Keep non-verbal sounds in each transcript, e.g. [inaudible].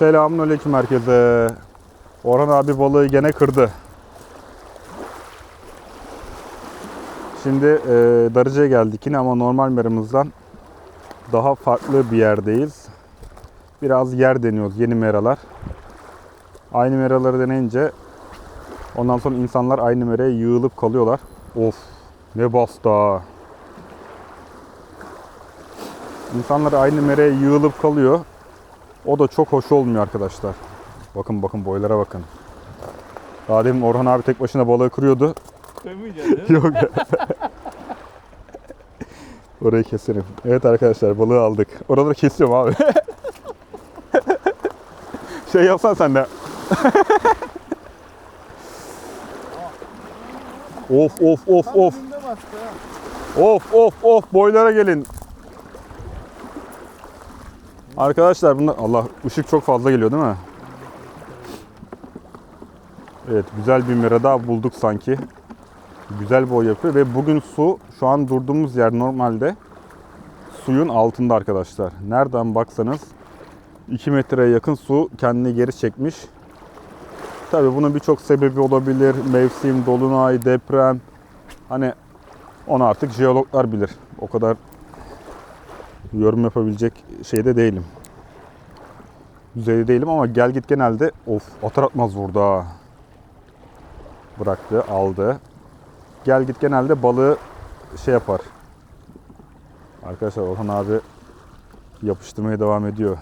Selamünaleyküm herkese. Orhan abi balığı gene kırdı. Şimdi e, Darıca'ya geldik yine ama normal meramızdan daha farklı bir yerdeyiz. Biraz yer deniyoruz yeni meralar. Aynı meraları deneyince ondan sonra insanlar aynı meraya yığılıp kalıyorlar. Of ne bastı ha. İnsanlar aynı mereye yığılıp kalıyor. O da çok hoş olmuyor arkadaşlar. Bakın bakın boylara bakın. Daha demin Orhan abi tek başına balığı kırıyordu. Değil mi? Yok. [laughs] Orayı keserim. Evet arkadaşlar balığı aldık. Oraları kesiyorum abi. [laughs] şey yapsan sen de. [laughs] of of of of. Of of of boylara gelin. Arkadaşlar bunlar Allah ışık çok fazla geliyor değil mi? Evet güzel bir mera daha bulduk sanki. Güzel boy yapıyor ve bugün su şu an durduğumuz yer normalde suyun altında arkadaşlar. Nereden baksanız 2 metreye yakın su kendini geri çekmiş. Tabii bunun birçok sebebi olabilir. Mevsim, dolunay, deprem. Hani onu artık jeologlar bilir. O kadar yorum yapabilecek şeyde değilim. Düzeyde değilim ama gel git genelde of atar atmaz vurdu ha. Bıraktı, aldı. Gel git genelde balığı şey yapar. Arkadaşlar Orhan abi yapıştırmaya devam ediyor.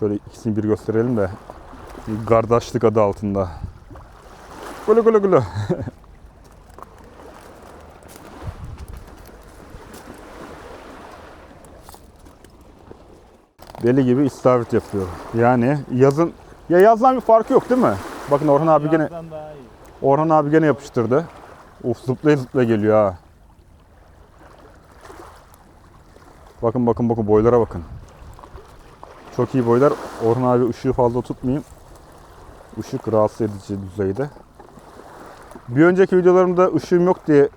Şöyle ikisini bir gösterelim de. Kardeşlik adı altında. Gulu gulu gulu. Deli gibi istavrit yapıyor. Yani yazın ya yazdan bir farkı yok değil mi? Bakın Orhan abi gene. Orhan abi gene yapıştırdı. Uf zıplaya zıplaya geliyor ha. Bakın bakın bakın boylara bakın. Çok iyi boylar. Orhan abi ışığı fazla tutmayayım. Işık rahatsız edici düzeyde. Bir önceki videolarımda ışığım yok diye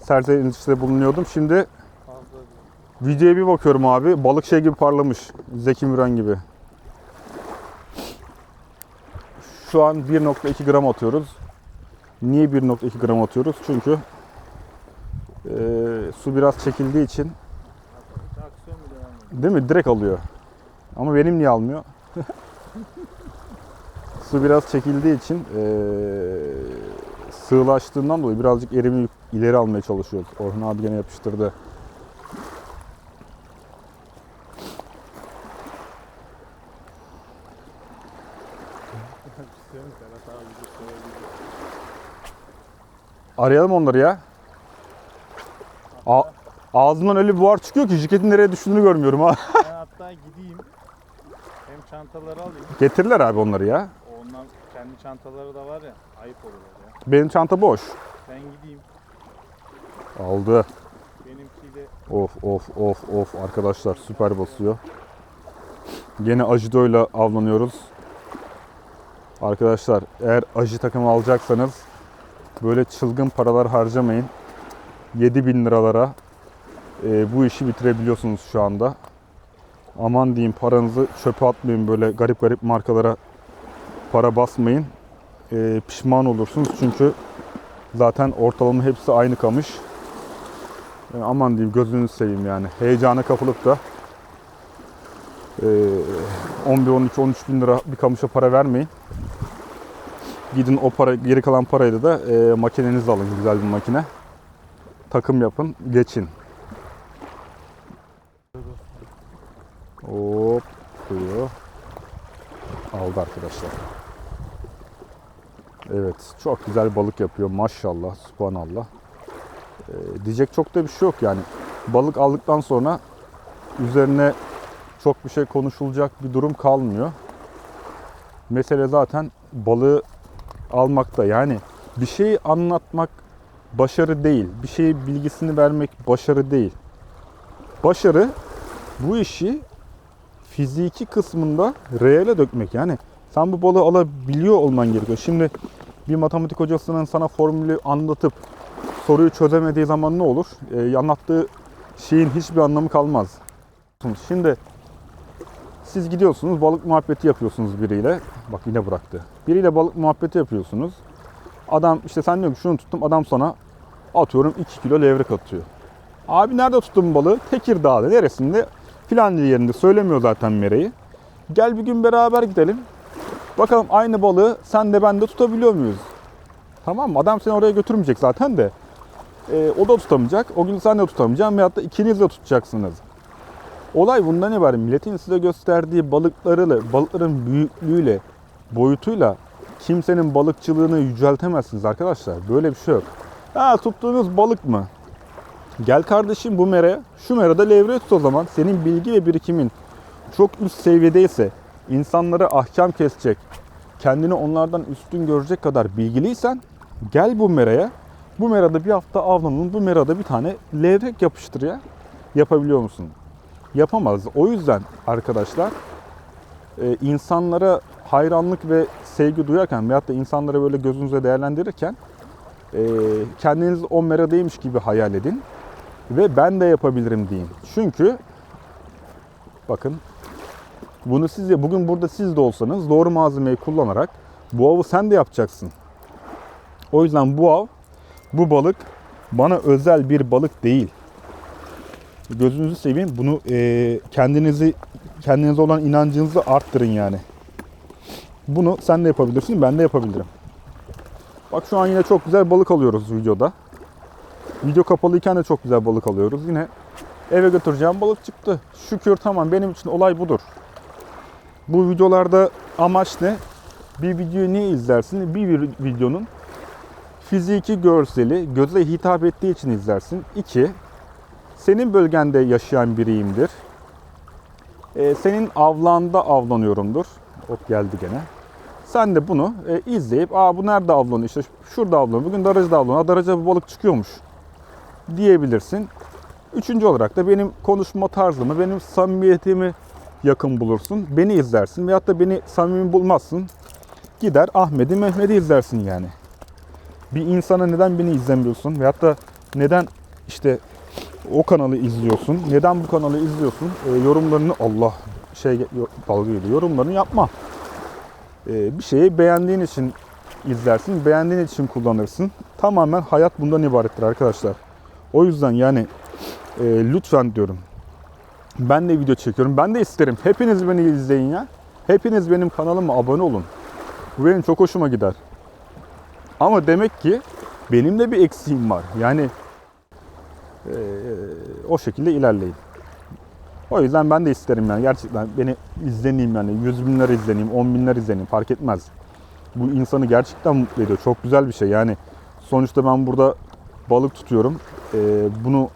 serzenişte bulunuyordum. Şimdi. Videoya bir bakıyorum abi. Balık şey gibi parlamış. Zeki Müren gibi. Şu an 1.2 gram atıyoruz. Niye 1.2 gram atıyoruz? Çünkü eee, su biraz çekildiği için değil mi? Direkt alıyor. Ama benim niye almıyor? [laughs] su biraz çekildiği için eee sığlaştığından dolayı birazcık erimi ileri almaya çalışıyoruz. Orhun abi gene yapıştırdı. İstiyorum Serhat abi de söyledi. Arayalım onları ya. A- ağzından öyle bir buhar çıkıyor ki jiketin nereye düştüğünü görmüyorum ha. [laughs] Ben hatta gideyim. Hem çantaları alayım. Getirdiler abi onları ya. Ondan kendi çantaları da var ya. Ayıp olur ya. Benim çanta boş. Ben gideyim. Aldı. Benimkiyle Of of of of arkadaşlar süper basıyor. Yine ajidoyla avlanıyoruz. Arkadaşlar eğer aji takımı alacaksanız böyle çılgın paralar harcamayın. 7000 liralara e, bu işi bitirebiliyorsunuz şu anda. Aman diyeyim paranızı çöpe atmayın böyle garip garip markalara para basmayın. E, pişman olursunuz çünkü zaten ortalama hepsi aynı kamış. E, aman diyeyim gözünüzü seveyim yani. Heyecana kapılıp da e, 11, 12, 13 bin lira bir kamışa para vermeyin. Gidin o para, geri kalan parayla da e, makinenizi alın. Güzel bir makine. Takım yapın, geçin. Hop, kuyu. Aldı arkadaşlar. Evet, çok güzel balık yapıyor maşallah, subhanallah. Ee, diyecek çok da bir şey yok yani. Balık aldıktan sonra üzerine çok bir şey konuşulacak bir durum kalmıyor. Mesele zaten balığı almakta. Yani bir şeyi anlatmak başarı değil. Bir şeyi bilgisini vermek başarı değil. Başarı bu işi fiziki kısmında reale dökmek. Yani sen bu balığı alabiliyor olman gerekiyor. Şimdi bir matematik hocasının sana formülü anlatıp soruyu çözemediği zaman ne olur? Ee, anlattığı şeyin hiçbir anlamı kalmaz. Şimdi Siz gidiyorsunuz balık muhabbeti yapıyorsunuz biriyle. Bak yine bıraktı. Biriyle balık muhabbeti yapıyorsunuz. Adam işte sen diyor ki şunu tuttum. Adam sana atıyorum 2 kilo levrek atıyor. Abi nerede tuttun balığı? Tekirdağ'da. Neresinde? Filan yerinde. Söylemiyor zaten Mere'yi. Gel bir gün beraber gidelim. Bakalım aynı balığı sen de ben de tutabiliyor muyuz? Tamam mı? Adam seni oraya götürmeyecek zaten de. Ee, o da tutamayacak. O gün sen de tutamayacaksın veyahut da ikiniz de tutacaksınız. Olay bundan ibaret. Milletin size gösterdiği balıklarıyla, balıkların büyüklüğüyle, boyutuyla kimsenin balıkçılığını yüceltemezsiniz arkadaşlar. Böyle bir şey yok. Ha tuttuğunuz balık mı? Gel kardeşim bu mere, şu merada levre tut o zaman. Senin bilgi ve birikimin çok üst seviyedeyse, insanlara ahkam kesecek, kendini onlardan üstün görecek kadar bilgiliysen gel bu meraya. Bu merada bir hafta avlanın, bu merada bir tane levrek yapıştır ya. Yapabiliyor musun? Yapamaz. O yüzden arkadaşlar e, insanlara hayranlık ve sevgi duyarken veyahut da insanları böyle gözünüze değerlendirirken e, kendiniz o meradaymış gibi hayal edin ve ben de yapabilirim deyin. Çünkü bakın bunu siz de bugün burada siz de olsanız doğru malzemeyi kullanarak bu avı sen de yapacaksın. O yüzden bu av, bu balık bana özel bir balık değil. Gözünüzü seveyim. Bunu e, kendinizi kendinize olan inancınızı arttırın yani. Bunu sen de yapabilirsin, ben de yapabilirim. Bak şu an yine çok güzel balık alıyoruz videoda. Video kapalıyken de çok güzel balık alıyoruz. Yine eve götüreceğim balık çıktı. Şükür tamam benim için olay budur. Bu videolarda amaç ne? Bir videoyu niye izlersin? Bir videonun fiziki görseli göze hitap ettiği için izlersin. İki, senin bölgende yaşayan biriyimdir. Ee, senin avlanda avlanıyorumdur. Hop geldi gene. Sen de bunu e, izleyip, aa bu nerede avlanıyor? İşte şurada avlanıyor. Bugün Daraca'da avlanıyor. Aa, Daraca'da bu balık çıkıyormuş diyebilirsin. Üçüncü olarak da benim konuşma tarzımı, benim samimiyetimi yakın bulursun. Beni izlersin veyahut da beni samimi bulmazsın. Gider Ahmet'i Mehmet'i izlersin yani. Bir insana neden beni izlemiyorsun veyahut da neden işte o kanalı izliyorsun? Neden bu kanalı izliyorsun? E, yorumlarını Allah şey dalga geliyor. Yorumlarını yapma. E, bir şeyi beğendiğin için izlersin, beğendiğin için kullanırsın. Tamamen hayat bundan ibarettir arkadaşlar. O yüzden yani e, lütfen diyorum. Ben de video çekiyorum. Ben de isterim. Hepiniz beni izleyin ya. Hepiniz benim kanalıma abone olun. Bu benim çok hoşuma gider. Ama demek ki benim de bir eksiğim var. Yani e, o şekilde ilerleyin. O yüzden ben de isterim yani gerçekten beni izleneyim yani yüz binler izleneyim, on binler izleneyim fark etmez. Bu insanı gerçekten mutlu ediyor. Çok güzel bir şey yani. Sonuçta ben burada balık tutuyorum. E, bunu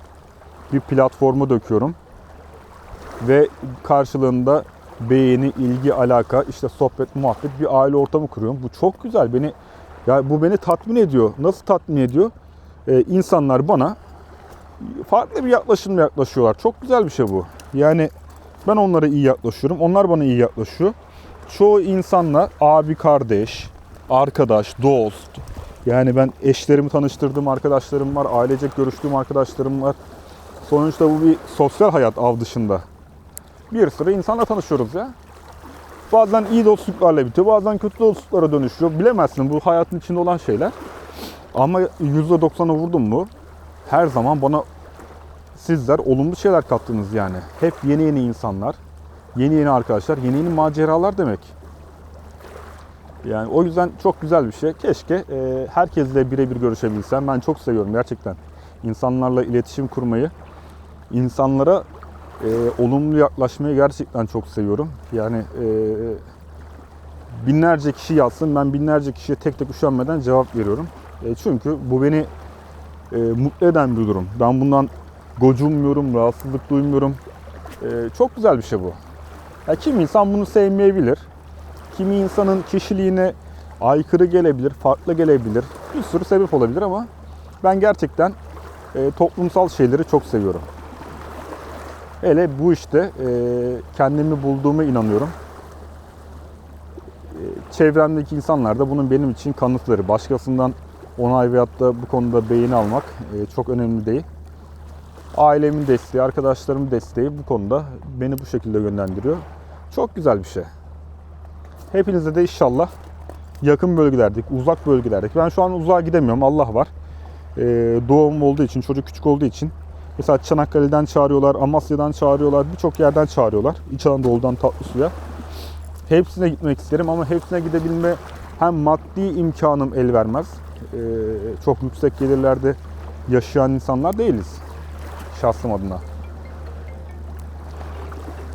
bir platforma döküyorum. Ve karşılığında beğeni, ilgi, alaka, işte sohbet, muhabbet bir aile ortamı kuruyorum. Bu çok güzel. Beni ya bu beni tatmin ediyor. Nasıl tatmin ediyor? Ee, insanlar bana farklı bir yaklaşımla yaklaşıyorlar. Çok güzel bir şey bu. Yani ben onlara iyi yaklaşıyorum. Onlar bana iyi yaklaşıyor. Çoğu insanla abi kardeş, arkadaş, dost. Yani ben eşlerimi tanıştırdığım arkadaşlarım var. Ailecek görüştüğüm arkadaşlarım var. Sonuçta bu bir sosyal hayat av dışında. Bir sürü insanla tanışıyoruz ya. Bazen iyi dostluklarla bitiyor, bazen kötü dostluklara dönüşüyor. Bilemezsin bu hayatın içinde olan şeyler. Ama %90'ı vurdum mu her zaman bana sizler olumlu şeyler kattınız yani. Hep yeni yeni insanlar, yeni yeni arkadaşlar, yeni yeni maceralar demek. Yani o yüzden çok güzel bir şey. Keşke e, herkesle birebir görüşebilsem. Ben çok seviyorum gerçekten. İnsanlarla iletişim kurmayı, insanlara e, olumlu yaklaşmayı gerçekten çok seviyorum. Yani e, binlerce kişi yazsın, ben binlerce kişiye tek tek üşenmeden cevap veriyorum. E, çünkü bu beni e, mutlu eden bir durum. Ben bundan gocunmuyorum, rahatsızlık duymuyorum. E, çok güzel bir şey bu. Ya kim insan bunu sevmeyebilir. Kimi insanın kişiliğine aykırı gelebilir, farklı gelebilir. Bir sürü sebep olabilir ama ben gerçekten e, toplumsal şeyleri çok seviyorum. Hele bu işte e, kendimi bulduğuma inanıyorum. E, çevremdeki insanlar da bunun benim için kanıtları. Başkasından onay veyahut da bu konuda beğeni almak e, çok önemli değil. Ailemin desteği, arkadaşlarımın desteği bu konuda beni bu şekilde yönlendiriyor. Çok güzel bir şey. Hepinize de inşallah yakın bölgelerdeki, uzak bölgelerdeki. Ben şu an uzağa gidemiyorum. Allah var. Ee, doğum olduğu için, çocuk küçük olduğu için. Mesela Çanakkale'den çağırıyorlar, Amasya'dan çağırıyorlar, birçok yerden çağırıyorlar. İç Anadolu'dan Tatlısu'ya. Hepsine gitmek isterim ama hepsine gidebilme hem maddi imkanım el vermez. Ee, çok yüksek gelirlerde yaşayan insanlar değiliz. Şahsım adına.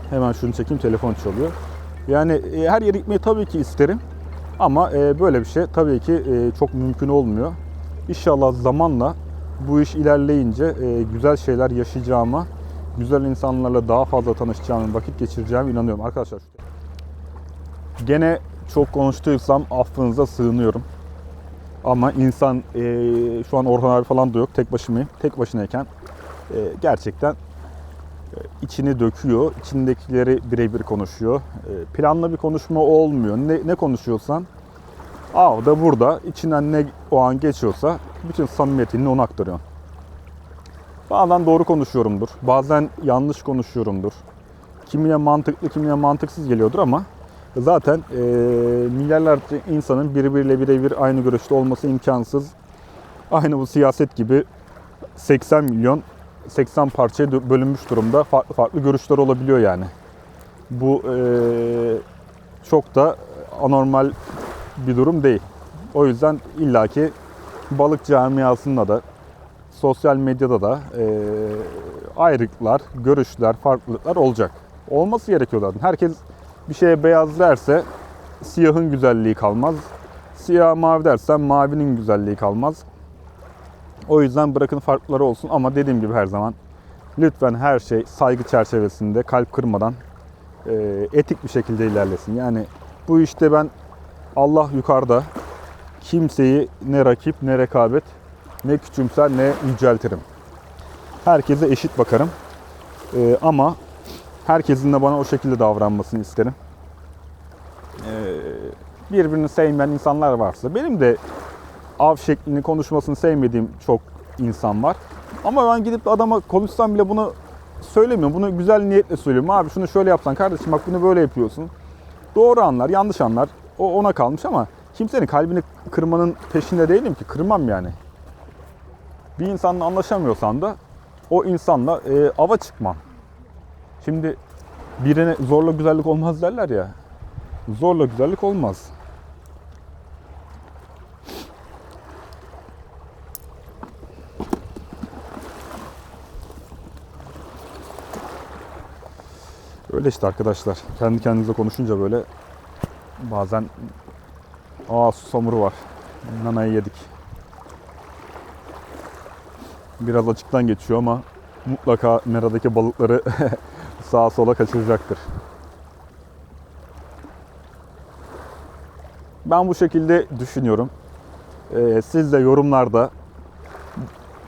Hemen şunu çekeyim telefon çalıyor. Yani e, her yere gitmeyi tabii ki isterim. Ama e, böyle bir şey tabii ki e, çok mümkün olmuyor. İnşallah zamanla bu iş ilerleyince e, güzel şeyler yaşayacağıma, güzel insanlarla daha fazla tanışacağım, vakit geçireceğime inanıyorum. Arkadaşlar gene çok konuştuysam affınıza sığınıyorum. Ama insan e, şu an Orhan abi falan da yok. Tek başımayım. Tek başınayken e, gerçekten e, içini döküyor. içindekileri birebir konuşuyor. E, planlı bir konuşma olmuyor. Ne, ne konuşuyorsan Aa da burada içinden ne o an geçiyorsa bütün samimiyetini ona aktarıyorsun. Bazen doğru konuşuyorumdur. Bazen yanlış konuşuyorumdur. Kimine mantıklı, kimine mantıksız geliyordur ama zaten e, milyarlarca insanın birbiriyle birebir aynı görüşte olması imkansız. Aynı bu siyaset gibi 80 milyon 80 parçaya bölünmüş durumda farklı farklı görüşler olabiliyor yani. Bu e, çok da anormal bir durum değil. O yüzden illaki balık camiasında da sosyal medyada da e, ayrılıklar, görüşler, farklılıklar olacak. Olması gerekiyor zaten. Herkes bir şeye beyaz derse siyahın güzelliği kalmaz. Siyah mavi dersen mavinin güzelliği kalmaz. O yüzden bırakın farkları olsun ama dediğim gibi her zaman lütfen her şey saygı çerçevesinde kalp kırmadan e, etik bir şekilde ilerlesin. Yani bu işte ben Allah yukarıda kimseyi ne rakip ne rekabet ne küçümser ne yüceltirim. Herkese eşit bakarım. E, ama herkesin de bana o şekilde davranmasını isterim. E, birbirini sevmeyen insanlar varsa benim de av şeklini konuşmasını sevmediğim çok insan var. Ama ben gidip adama konuşsam bile bunu söylemiyorum. Bunu güzel niyetle söylüyorum. Abi şunu şöyle yapsan kardeşim bak bunu böyle yapıyorsun. Doğru anlar, yanlış anlar. O ona kalmış ama kimsenin kalbini kırmanın peşinde değilim ki. Kırmam yani. Bir insanla anlaşamıyorsan da o insanla e, ava çıkmam. Şimdi birine zorla güzellik olmaz derler ya. Zorla güzellik olmaz. Öyle işte arkadaşlar. Kendi kendinize konuşunca böyle bazen aa susamuru var. Nanayı yedik. Biraz açıktan geçiyor ama mutlaka meradaki balıkları [laughs] sağa sola kaçıracaktır. Ben bu şekilde düşünüyorum. Ee, siz de yorumlarda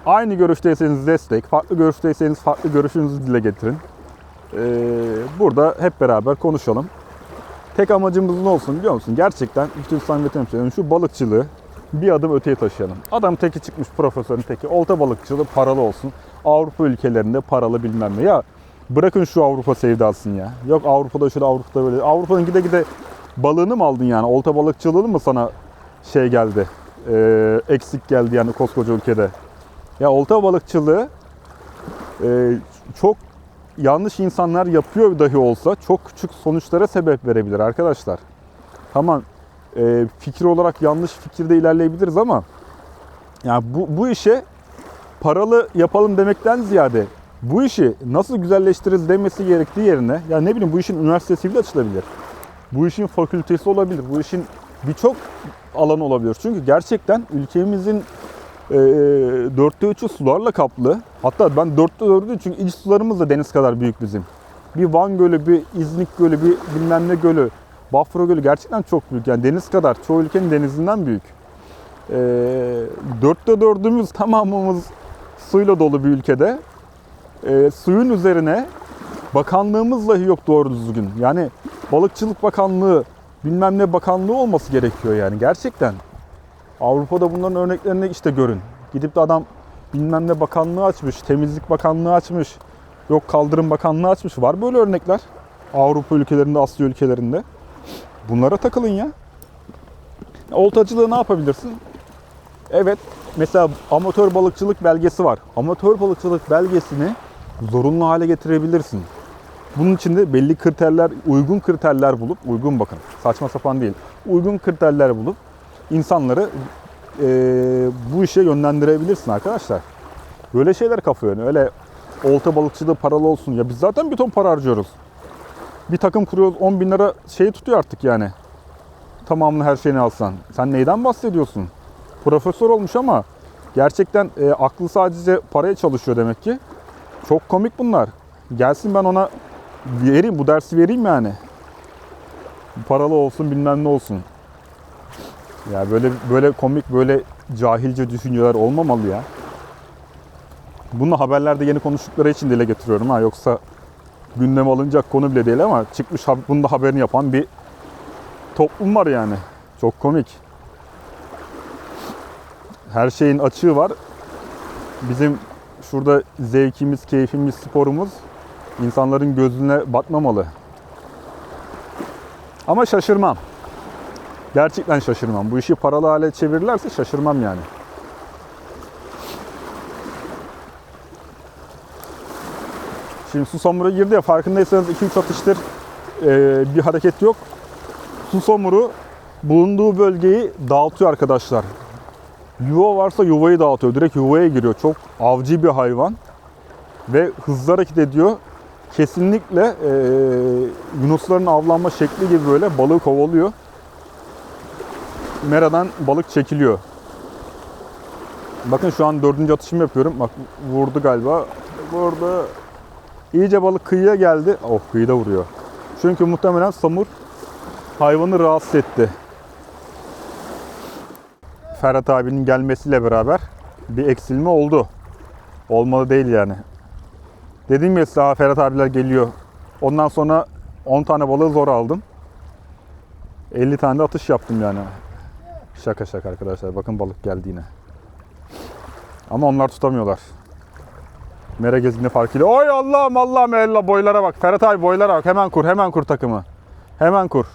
aynı görüşteyseniz destek, farklı görüşteyseniz farklı görüşünüzü dile getirin. Ee, burada hep beraber konuşalım. Tek amacımız ne olsun biliyor musun? Gerçekten bütün samimiyetimle söylüyorum. Şu balıkçılığı bir adım öteye taşıyalım. Adam teki çıkmış profesörün teki. Olta balıkçılığı paralı olsun. Avrupa ülkelerinde paralı bilmem ne. Ya bırakın şu Avrupa sevdasını ya. Yok Avrupa'da şöyle Avrupa'da böyle. Avrupa'nın gide gide balığını mı aldın yani? Olta balıkçılığı mı sana şey geldi? Ee, eksik geldi yani koskoca ülkede. Ya olta balıkçılığı e, çok yanlış insanlar yapıyor dahi olsa çok küçük sonuçlara sebep verebilir arkadaşlar. Tamam e, fikir olarak yanlış fikirde ilerleyebiliriz ama yani bu, bu işe paralı yapalım demekten ziyade bu işi nasıl güzelleştiririz demesi gerektiği yerine ya ne bileyim bu işin üniversitesi bile açılabilir. Bu işin fakültesi olabilir. Bu işin birçok alan olabilir. Çünkü gerçekten ülkemizin e, dörtte üçü sularla kaplı. Hatta ben dörtte dördü çünkü iç sularımız da deniz kadar büyük bizim. Bir Van Gölü, bir İznik Gölü, bir bilmem ne gölü, Bafra Gölü gerçekten çok büyük. Yani deniz kadar, çoğu ülkenin denizinden büyük. E, dörtte dördümüz tamamımız suyla dolu bir ülkede. E, suyun üzerine bakanlığımız dahi yok doğru düzgün. Yani balıkçılık bakanlığı, bilmem ne bakanlığı olması gerekiyor yani gerçekten. Avrupa'da bunların örneklerini işte görün. Gidip de adam bilmem ne bakanlığı açmış, temizlik bakanlığı açmış, yok kaldırım bakanlığı açmış. Var böyle örnekler. Avrupa ülkelerinde, Asya ülkelerinde. Bunlara takılın ya. Oltacılığı ne yapabilirsin? Evet, mesela amatör balıkçılık belgesi var. Amatör balıkçılık belgesini zorunlu hale getirebilirsin. Bunun için de belli kriterler, uygun kriterler bulup, uygun bakın, saçma sapan değil, uygun kriterler bulup insanları eee, bu işe yönlendirebilirsin arkadaşlar. Böyle şeyler kafa yani. Öyle olta balıkçılığı paralı olsun. Ya biz zaten bir ton para harcıyoruz. Bir takım kuruyoruz 10 bin lira şeyi tutuyor artık yani. Tamamını her şeyini alsan. Sen neyden bahsediyorsun? Profesör olmuş ama gerçekten e, aklı sadece paraya çalışıyor demek ki. Çok komik bunlar. Gelsin ben ona vereyim bu dersi vereyim yani. Paralı olsun bilmem ne olsun. Ya böyle böyle komik böyle cahilce düşünceler olmamalı ya. Bunu haberlerde yeni konuştukları için dile getiriyorum ha yoksa gündeme alınacak konu bile değil ama çıkmış bunda haberini yapan bir toplum var yani. Çok komik. Her şeyin açığı var. Bizim şurada zevkimiz, keyfimiz, sporumuz insanların gözüne batmamalı. Ama şaşırmam. Gerçekten şaşırmam. Bu işi paralı hale çevirirlerse şaşırmam yani. Şimdi su samuru girdi ya farkındaysanız 2-3 atıştır e, bir hareket yok. Su samuru bulunduğu bölgeyi dağıtıyor arkadaşlar. Yuva varsa yuvayı dağıtıyor. Direkt yuvaya giriyor. Çok avcı bir hayvan. Ve hızlı hareket ediyor. Kesinlikle e, yunusların avlanma şekli gibi böyle balığı kovalıyor. Meradan balık çekiliyor. Bakın şu an dördüncü atışımı yapıyorum. Bak vurdu galiba. Vurdu. İyice balık kıyıya geldi. Oh kıyıda vuruyor. Çünkü muhtemelen samur hayvanı rahatsız etti. Ferhat abinin gelmesiyle beraber bir eksilme oldu. Olmalı değil yani. Dediğim gibi daha Ferhat abiler geliyor. Ondan sonra 10 tane balığı zor aldım. 50 tane de atış yaptım yani. Şaka şaka arkadaşlar. Bakın balık geldi yine. Ama onlar tutamıyorlar. Mera gezgini farkıyla. Oy Allah'ım Allah'ım ella boylara bak. Ferhat abi boylara bak. Hemen kur hemen kur takımı. Hemen kur.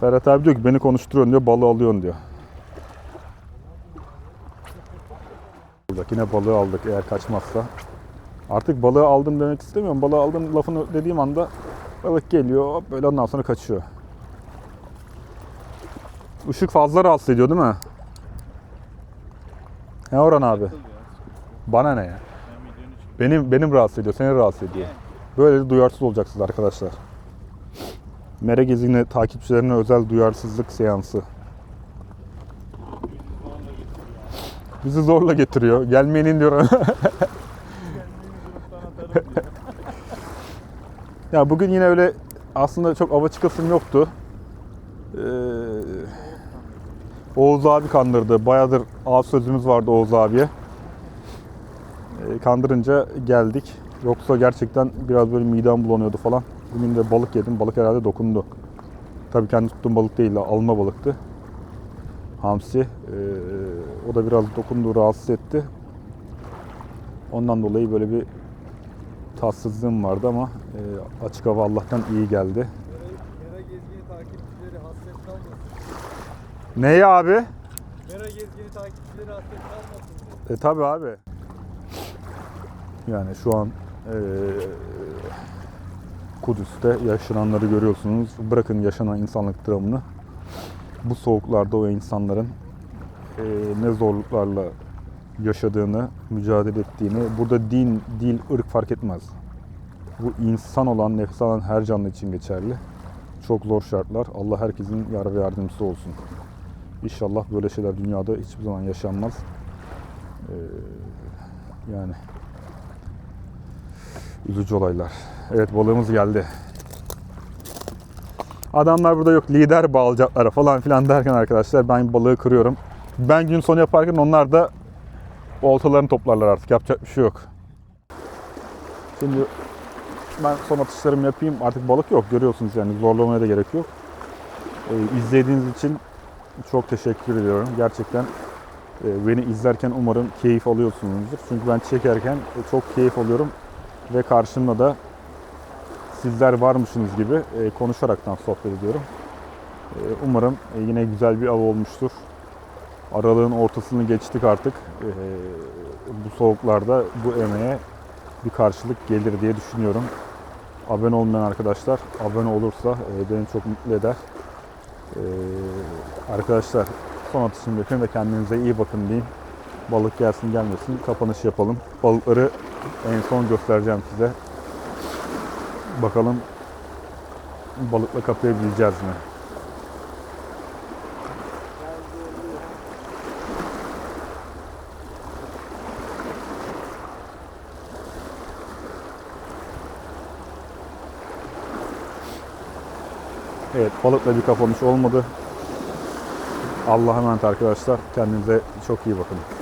Ferhat abi diyor ki beni konuşturuyorsun diyor balığı alıyorsun diyor. Bak yine balığı aldık eğer kaçmazsa. Artık balığı aldım demek istemiyorum. Balığı aldım lafını dediğim anda balık geliyor böyle ondan sonra kaçıyor. Işık fazla rahatsız ediyor değil mi? Ne Orhan abi? Bana ne ya? Benim benim rahatsız ediyor, seni rahatsız ediyor. Böyle duyarsız olacaksınız arkadaşlar. Mere gezini takipçilerine özel duyarsızlık seansı. Bizi zorla getiriyor. Gelmeyenin diyor. [laughs] ya bugün yine öyle aslında çok ava çıkasım yoktu. Ee, Oğuz abi kandırdı. Bayağıdır av sözümüz vardı Oğuz abiye. Ee, kandırınca geldik. Yoksa gerçekten biraz böyle midem bulanıyordu falan. Bugün de balık yedim. Balık herhalde dokundu. Tabii kendi tuttuğum balık değil, alma balıktı. Hamsi. Ee, o da biraz dokundu, rahatsız etti. Ondan dolayı böyle bir tatsızlığım vardı ama e, açık hava Allah'tan iyi geldi. Mera gezgini takipçileri hasret kalmasın. Neye abi? Mera gezgini takipçileri kalmasın. E tabi abi. Yani şu an e, Kudüs'te yaşananları görüyorsunuz. Bırakın yaşanan insanlık dramını. Bu soğuklarda o insanların e, ne zorluklarla yaşadığını, mücadele ettiğini, burada din, dil, ırk fark etmez. Bu insan olan, nefes alan her canlı için geçerli. Çok zor şartlar. Allah herkesin yar ve yardımcısı olsun. İnşallah böyle şeyler dünyada hiçbir zaman yaşanmaz. Ee, yani üzücü olaylar. Evet balığımız geldi. Adamlar burada yok lider bağlayacaklar falan filan derken arkadaşlar ben balığı kırıyorum. Ben gün sonu yaparken onlar da oltalarını toplarlar artık yapacak bir şey yok. Şimdi ben son atışlarımı yapayım artık balık yok görüyorsunuz yani zorlamaya da gerek yok. Ee, izlediğiniz için çok teşekkür ediyorum. Gerçekten e, beni izlerken umarım keyif alıyorsunuzdur. Çünkü ben çekerken e, çok keyif alıyorum ve karşımda da sizler varmışsınız gibi e, konuşaraktan sohbet ediyorum. Umarım yine güzel bir av olmuştur. Aralığın ortasını geçtik artık. Bu soğuklarda bu emeğe bir karşılık gelir diye düşünüyorum. Abone olmayan arkadaşlar abone olursa beni çok mutlu eder. E, arkadaşlar son atışımı yapayım ve kendinize iyi bakın diyeyim. Balık gelsin gelmesin kapanış yapalım. Balıkları en son göstereceğim size. Bakalım balıkla kapayabileceğiz mi? Evet balıkla bir kapanış olmadı. Allah'a emanet arkadaşlar. Kendinize çok iyi bakın.